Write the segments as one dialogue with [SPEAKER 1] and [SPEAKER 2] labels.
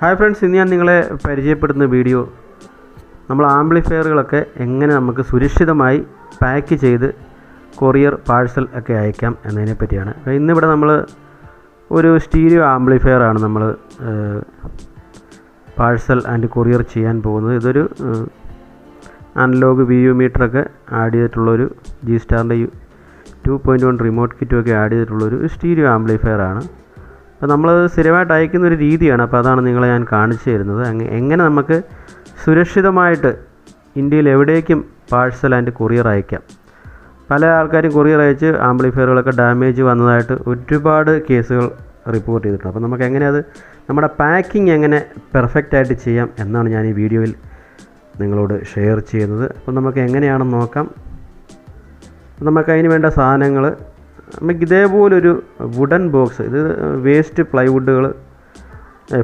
[SPEAKER 1] Hi friends ഇന്ന് ഞാൻ നിങ്ങളെ പരിചയപ്പെടുന്ന വീഡിയോ നമ്മൾ ആംപ്ലിഫയറുകളൊക്കെ എങ്ങനെ നമുക്ക് സുരക്ഷിതമായി പാക്ക് ചെയ്ത് കൊറിയർ പാഴ്സൽ ഒക്കെ അയക്കാം എന്നതിനെ പറ്റിയാണ്. ഇന്നിവിടെ നമ്മൾ ഒരു സ്റ്റീരിയോ ആംപ്ലിഫയർ ആണ് നമ്മൾ പാഴ്സൽ ആൻഡ് കൊറിയർ ചെയ്യാൻ പോകുന്നത്. ഇതൊരു അനലോഗ് വി യു മീറ്ററൊക്കെ ആഡ് ചെയ്തിട്ടുള്ളൊരു ജി സ്റ്റാറിന്റെ ടു പോയിന്റ് വൺ റിമോട്ട് കിറ്റുമൊക്കെ ആഡ് ചെയ്തിട്ടുള്ളൊരു സ്റ്റീരിയോ ആംപ്ലിഫയർ ആണ്. അപ്പോൾ നമ്മൾ സ്ഥിരമായിട്ട് അയക്കുന്ന ഒരു രീതിയാണ്. അപ്പോൾ അതാണ് നിങ്ങളെ ഞാൻ കാണിച്ചു തരുന്നത്. എങ്ങനെ നമുക്ക് സുരക്ഷിതമായിട്ട് ഇന്ത്യയിൽ എവിടേക്കും പാഴ്സൽ ആൻഡ് കൊറിയർ അയക്കാം. പല ആൾക്കാരും കൊറിയർ അയച്ച് ആംപ്ലിഫയറുകളൊക്കെ ഡാമേജ് വന്നതായിട്ട് ഒരുപാട് കേസുകൾ റിപ്പോർട്ട് ചെയ്തിട്ടുണ്ട്. അപ്പോൾ നമുക്ക് എങ്ങനെ അത് നമ്മുടെ പാക്കിംഗ് എങ്ങനെ പെർഫെക്റ്റ് ആയിട്ട് ചെയ്യാം എന്നാണ് ഞാൻ ഈ വീഡിയോയിൽ നിങ്ങളോട് ഷെയർ ചെയ്യുന്നത്. അപ്പോൾ നമുക്ക് എങ്ങനെയാണെന്ന് നോക്കാം. നമുക്ക് അതിന് വേണ്ട സാധനങ്ങൾ നമുക്ക് ഇതേപോലൊരു വുഡൻ ബോക്സ് ഇത് വേസ്റ്റ് പ്ലൈവുഡുകൾ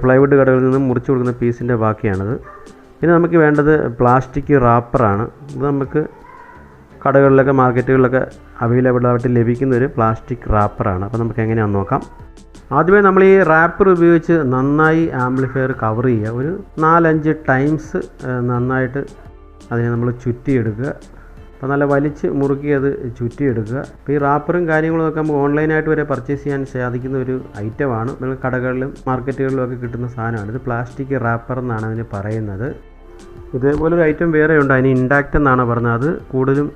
[SPEAKER 1] പ്ലൈവുഡ് കടകളിൽ നിന്ന് മുറിച്ച് കൊടുക്കുന്ന പീസിന്റെ ബാക്കിയാണിത്. പിന്നെ നമുക്ക് വേണ്ടത് പ്ലാസ്റ്റിക് റാപ്പറാണ് ഇത് നമുക്ക് കടകളിലൊക്കെ മാർക്കറ്റുകളിലൊക്കെ അവൈലബിൾ ആയിട്ട് ലഭിക്കുന്ന ഒരു പ്ലാസ്റ്റിക് റാപ്പറാണ് അപ്പോൾ നമുക്ക് എങ്ങനെയാണെന്ന് നോക്കാം. ആദ്യമേ നമ്മൾ ഈ റാപ്പർ ഉപയോഗിച്ച് നന്നായി ആംപ്ലിഫയർ കവർ ചെയ്യുക. ഒരു നാലഞ്ച് ടൈംസ് നന്നായിട്ട് അതിനെ നമ്മൾ ചുറ്റിയെടുക്കുക. അപ്പോൾ നല്ല വലിച്ച് മുറുക്കി അത് ചുറ്റിയെടുക്കുക. അപ്പോൾ ഈ റാപ്പറും കാര്യങ്ങളും ഒക്കെ നമുക്ക് ഓൺലൈനായിട്ട് വരെ പർച്ചേസ് ചെയ്യാൻ സാധിക്കുന്ന ഒരു ഐറ്റമാണ് നിങ്ങൾ കടകളിലും മാർക്കറ്റുകളിലും ഒക്കെ കിട്ടുന്ന സാധനമാണ്. ഇത് പ്ലാസ്റ്റിക് റാപ്പർ എന്നാണ് അതിന് പറയുന്നത്. ഇതേപോലൊരു ഐറ്റം വേറെ ഉണ്ട്. അതിന് ഇൻഡാക്റ്റ് എന്നാണ് പറഞ്ഞത്. അത് കൂടുതലും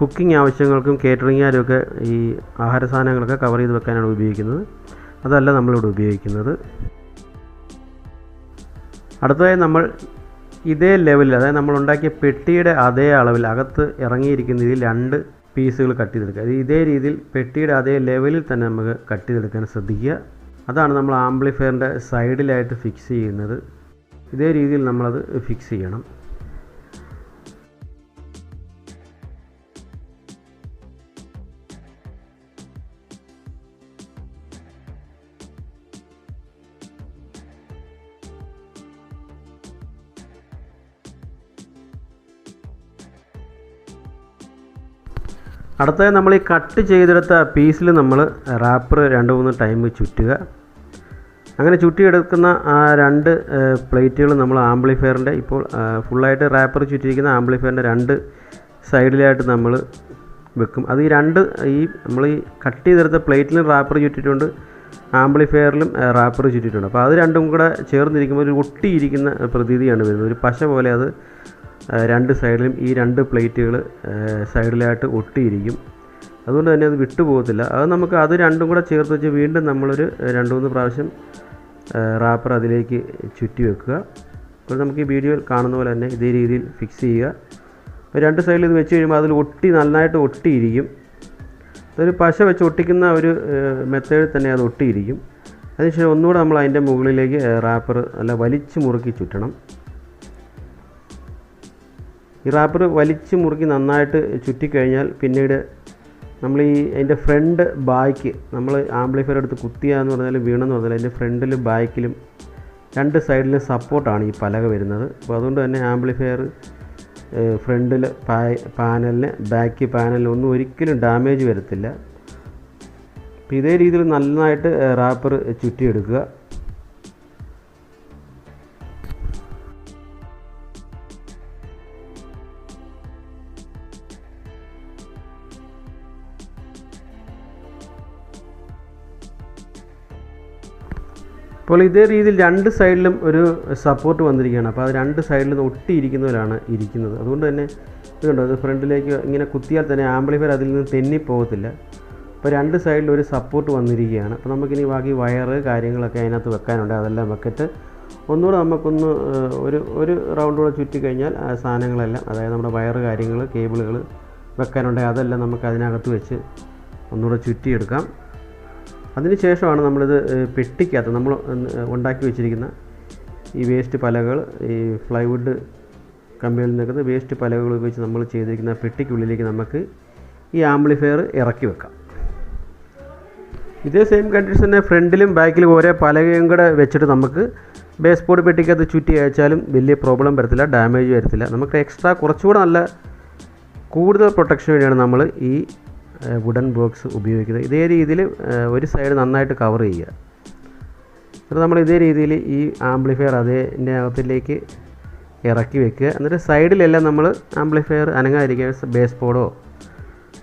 [SPEAKER 1] കുക്കിംഗ് ആവശ്യങ്ങൾക്കും കേറ്ററിങ്ങാരുമൊക്കെ ഈ ആഹാര സാധനങ്ങളൊക്കെ കവർ ചെയ്ത് വെക്കാനാണ് ഉപയോഗിക്കുന്നത്. അതല്ല നമ്മളിവിടെ ഉപയോഗിക്കുന്നത്. അടുത്തതായി നമ്മൾ ഇതേ ലെവലിൽ അതായത് നമ്മൾ ഉണ്ടാക്കിയ പെട്ടിയുടെ അതേ അളവിൽ അകത്ത് ഇറങ്ങിയിരിക്കുന്ന രീതിയിൽ രണ്ട് പീസുകൾ കട്ട് ചെയ്തെടുക്കുക. അത് ഇതേ രീതിയിൽ പെട്ടിയുടെ അതേ ലെവലിൽ തന്നെ നമുക്ക് കട്ട് ചെയ്തെടുക്കാൻ ശ്രദ്ധിക്കുക. അതാണ് നമ്മൾ ആംപ്ലിഫയറിന്റെ സൈഡിലായിട്ട് ഫിക്സ് ചെയ്യുന്നത്. ഇതേ രീതിയിൽ നമ്മളത് ഫിക്സ് ചെയ്യണം. അടുത്തത് നമ്മൾ ഈ കട്ട് ചെയ്തെടുത്ത പീസിൽ നമ്മൾ റാപ്പർ രണ്ട് മൂന്ന് ടൈം ചുറ്റുക. അങ്ങനെ ചുറ്റിയെടുക്കുന്ന ആ രണ്ട് പ്ലേറ്റുകൾ നമ്മൾ ആംപ്ലിഫയറിന്റെ ഇപ്പോൾ ഫുള്ളായിട്ട് റാപ്പർ ചുറ്റിയിരിക്കുന്ന ആംപ്ലിഫയറിന്റെ രണ്ട് സൈഡിലായിട്ട് നമ്മൾ വെക്കും. അത് ഈ രണ്ട് ഈ നമ്മൾ ഈ കട്ട് ചെയ്തെടുത്ത പ്ലേറ്റിലും റാപ്പർ ചുറ്റിയിട്ടുണ്ട് ആംപ്ലിഫയറിലും റാപ്പർ ചുറ്റിയിട്ടുണ്ട്. അപ്പോൾ അത് രണ്ടും കൂടെ ചേർന്നിരിക്കുമ്പോൾ ഒരു ഒട്ടിയിരിക്കുന്ന പ്രതീതിയാണ് വരുന്നത്. ഒരു പശ പോലെ അത് രണ്ട് സൈഡിലും ഈ രണ്ട് പ്ലേറ്റുകൾ സൈഡിലായിട്ട് ഒട്ടിയിരിക്കും. അതുകൊണ്ട് തന്നെ അത് വിട്ടുപോകത്തില്ല. അത് നമുക്ക് അത് രണ്ടും കൂടെ ചേർത്ത് വെച്ച് വീണ്ടും നമ്മളൊരു രണ്ട് മൂന്ന് പ്രാവശ്യം റാപ്പർ അതിലേക്ക് ചുറ്റി വെക്കുക. അപ്പോൾ നമുക്ക് ഈ വീഡിയോയിൽ കാണുന്ന പോലെ തന്നെ ഇതേ രീതിയിൽ ഫിക്സ് ചെയ്യുക. അപ്പോൾ രണ്ട് സൈഡിൽ ഇത് വെച്ച് കഴിയുമ്പോൾ അതിൽ ഒട്ടി നന്നായിട്ട് ഒട്ടിയിരിക്കും. അതൊരു പശ വെച്ച് ഒട്ടിക്കുന്ന ഒരു മെത്തേഡിൽ തന്നെ അത് ഒട്ടിയിരിക്കും. അതിനുശേഷം ഒന്നുകൂടെ നമ്മൾ അതിന്റെ മുകളിലേക്ക് റാപ്പർ നല്ല വലിച്ചു മുറുക്കി ചുറ്റണം. ഈ റാപ്പർ വലിച്ച് മുറുക്കി നന്നായിട്ട് ചുറ്റിക്കഴിഞ്ഞാൽ പിന്നീട് നമ്മൾ ഈ അതിന്റെ ഫ്രണ്ട് ബാക്ക് നമ്മൾ ആംപ്ലിഫയർ എടുത്ത് കുത്തിയാന്ന് പറഞ്ഞാൽ വീണെന്ന് പറഞ്ഞാൽ അതിന്റെ ഫ്രണ്ടിലും ബാക്കിലും രണ്ട് സൈഡിലും സപ്പോർട്ടാണ് ഈ പലക വരുന്നത്. അപ്പോൾ അതുകൊണ്ട് തന്നെ ആംപ്ലിഫയർ ഫ്രണ്ടിൽ പാനലിന് ബാക്ക് പാനലിന് ഒന്നും ഒരിക്കലും ഡാമേജ് വരത്തില്ല. ഇതേ രീതിയിൽ നന്നായിട്ട് റാപ്പർ ചുറ്റിയെടുക്കുക. അപ്പോൾ ഇതേ രീതിയിൽ രണ്ട് സൈഡിലും ഒരു സപ്പോർട്ട് വന്നിരിക്കുകയാണ്. അപ്പോൾ അത് രണ്ട് സൈഡിലും ഒട്ടിയിരിക്കുന്നവരാണ് ഇരിക്കുന്നത്. അതുകൊണ്ട് തന്നെ ഇതുണ്ടോ അത് ഫ്രണ്ടിലേക്ക് ഇങ്ങനെ കുത്തിയാൽ തന്നെ ആംപ്ലിഫയർ അതിൽ നിന്ന് തെന്നിപ്പോകത്തില്ല. അപ്പോൾ രണ്ട് സൈഡിൽ ഒരു സപ്പോർട്ട് വന്നിരിക്കുകയാണ്. അപ്പോൾ നമുക്കിനി ബാക്കി വയറ് കാര്യങ്ങളൊക്കെ അതിനകത്ത് വെക്കാനുണ്ട്. അതെല്ലാം വെക്കിട്ട്. ഒന്നുകൂടെ നമുക്കൊന്ന് ഒരു ഒരു റൗണ്ട് കൂടെ ചുറ്റി കഴിഞ്ഞാൽ ആ സാധനങ്ങളെല്ലാം അതായത് നമ്മുടെ വയറ് കാര്യങ്ങൾ കേബിളുകൾ വെക്കാനുണ്ട്. അതെല്ലാം നമുക്ക് അതിനകത്ത് വെച്ച് ഒന്നുകൂടെ ചുറ്റിയെടുക്കാം. അതിനുശേഷമാണ് നമ്മളിത് പെട്ടിക്കകത്ത് നമ്മൾ ഉണ്ടാക്കി വെച്ചിരിക്കുന്ന ഈ വേസ്റ്റ് പലകൾ ഈ ഫ്ലൈവുഡ് കമ്പനിയിൽ നിൽക്കുന്ന വേസ്റ്റ് പലകൾ ഉപയോഗിച്ച് നമ്മൾ ചെയ്തിരിക്കുന്ന പെട്ടിക്കുള്ളിലേക്ക് നമുക്ക് ഈ ആംപ്ലിഫയർ ഇറക്കി വെക്കാം. ഇതേ സെയിം കണ്ടീഷൻ തന്നെ ഫ്രണ്ടിലും ബാക്കിലും ഓരോ പലകയും കൂടെ വെച്ചിട്ട് നമുക്ക് ബേസ് ബോർഡ് പെട്ടിക്കകത്ത് ചുറ്റി അയച്ചാലും വലിയ പ്രോബ്ലം വരത്തില്ല ഡാമേജ് വരത്തില്ല. നമുക്ക് എക്സ്ട്രാ കുറച്ചുകൂടെ നല്ല കൂടുതൽ പ്രൊട്ടക്ഷൻ വേണ്ടിയാണ് നമ്മൾ ഈ വുഡൻ ബോക്സ് ഉപയോഗിക്കുന്നത്. ഇതേ രീതിയിൽ ഒരു സൈഡ് നന്നായിട്ട് കവർ ചെയ്യുക. എന്നിട്ട് നമ്മൾ ഇതേ രീതിയിൽ ഈ ആംപ്ലിഫയർ അതിന്റെ അകത്തിലേക്ക് ഇറക്കി വെക്കുക. എന്നിട്ട് സൈഡിലെല്ലാം നമ്മൾ ആംപ്ലിഫയർ അനങ്ങാതിരിക്കാൻ ബേസ് ബോർഡോ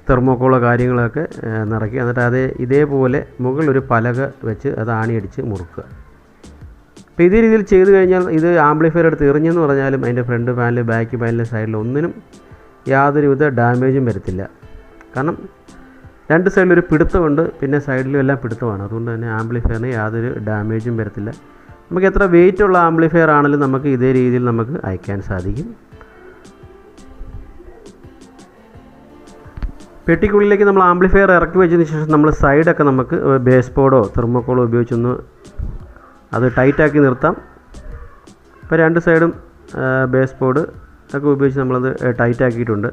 [SPEAKER 1] തെർമോക്കോളോ കാര്യങ്ങളൊക്കെ നിറക്കി എന്നിട്ട് അതേ ഇതേപോലെ മുകളിലൊരു പലക വെച്ച് അത് ആണിയടിച്ച് മുറുക്കുക. അപ്പോൾ ഇതേ രീതിയിൽ ചെയ്തു കഴിഞ്ഞാൽ ഇത് ആംപ്ലിഫയർ എടുത്ത് എറിഞ്ഞെന്ന് പറഞ്ഞാലും അതിന്റെ ഫ്രണ്ട് പാനൽ ബാക്ക് പാനൽ സൈഡിൽ ഒന്നിനും യാതൊരുവിധ ഡാമേജും വരത്തില്ല. കാരണം രണ്ട് സൈഡിലും ഒരു പിടുത്തമുണ്ട് പിന്നെ സൈഡിലും എല്ലാം പിടുത്തമാണ്. അതുകൊണ്ട് തന്നെ ആംപ്ലിഫയറിന് യാതൊരു ഡാമേജും വരത്തില്ല. നമുക്ക് എത്ര വെയിറ്റ് ഉള്ള ആംപ്ലിഫയർ ആണെങ്കിലും നമുക്ക് ഇതേ രീതിയിൽ നമുക്ക് അയക്കാൻ സാധിക്കും. പെട്ടിക്കുള്ളിലേക്ക് നമ്മൾ ആംപ്ലിഫയർ ഇറക്കി വെച്ചതിന് ശേഷം നമ്മൾ സൈഡൊക്കെ നമുക്ക് ബേസ് ബോർഡോ തെർമോക്കോളോ ഉപയോഗിച്ചൊന്ന് അത് ടൈറ്റാക്കി നിർത്താം. ഇപ്പോൾ രണ്ട് സൈഡും ബേസ് ബോർഡ് ഒക്കെ ഉപയോഗിച്ച് നമ്മളത് ടൈറ്റ് ആക്കിയിട്ടുണ്ട്.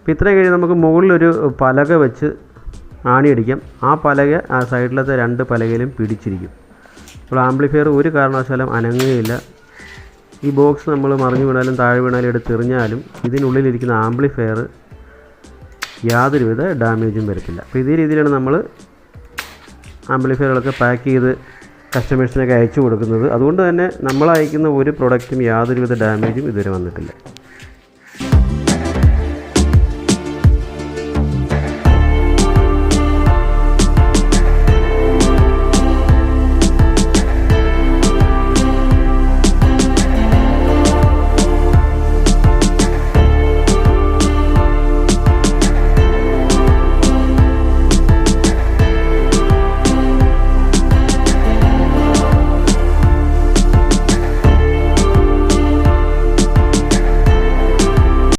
[SPEAKER 1] അപ്പോൾ ഇത്രയും കഴിഞ്ഞ് നമുക്ക് മുകളിലൊരു പലക വെച്ച് ആണിയടിക്കാം. ആ പലക ആ സൈഡിലത്തെ രണ്ട് പലകയിലും പിടിച്ചിരിക്കും. അപ്പോൾ ആംപ്ലിഫയർ ഒരു കാരണവശാലും അനങ്ങുകയില്ല. ഈ ബോക്സ് നമ്മൾ മറിഞ്ഞു വീണാലും താഴെ വീണാലും എടുത്തെറിഞ്ഞാലും ഇതിനുള്ളിലിരിക്കുന്ന ആംപ്ലിഫയർ യാതൊരുവിധ ഡാമേജും വരത്തില്ല. അപ്പോൾ ഇതേ രീതിയിലാണ് നമ്മൾ ആംപ്ലിഫയറുകളൊക്കെ പാക്ക് ചെയ്ത് കസ്റ്റമേഴ്സിനൊക്കെ അയച്ചു കൊടുക്കുന്നത്. അതുകൊണ്ട് തന്നെ നമ്മൾ അയക്കുന്ന ഒരു പ്രൊഡക്റ്റും യാതൊരുവിധ ഡാമേജും ഇതുവരെ വന്നിട്ടില്ല.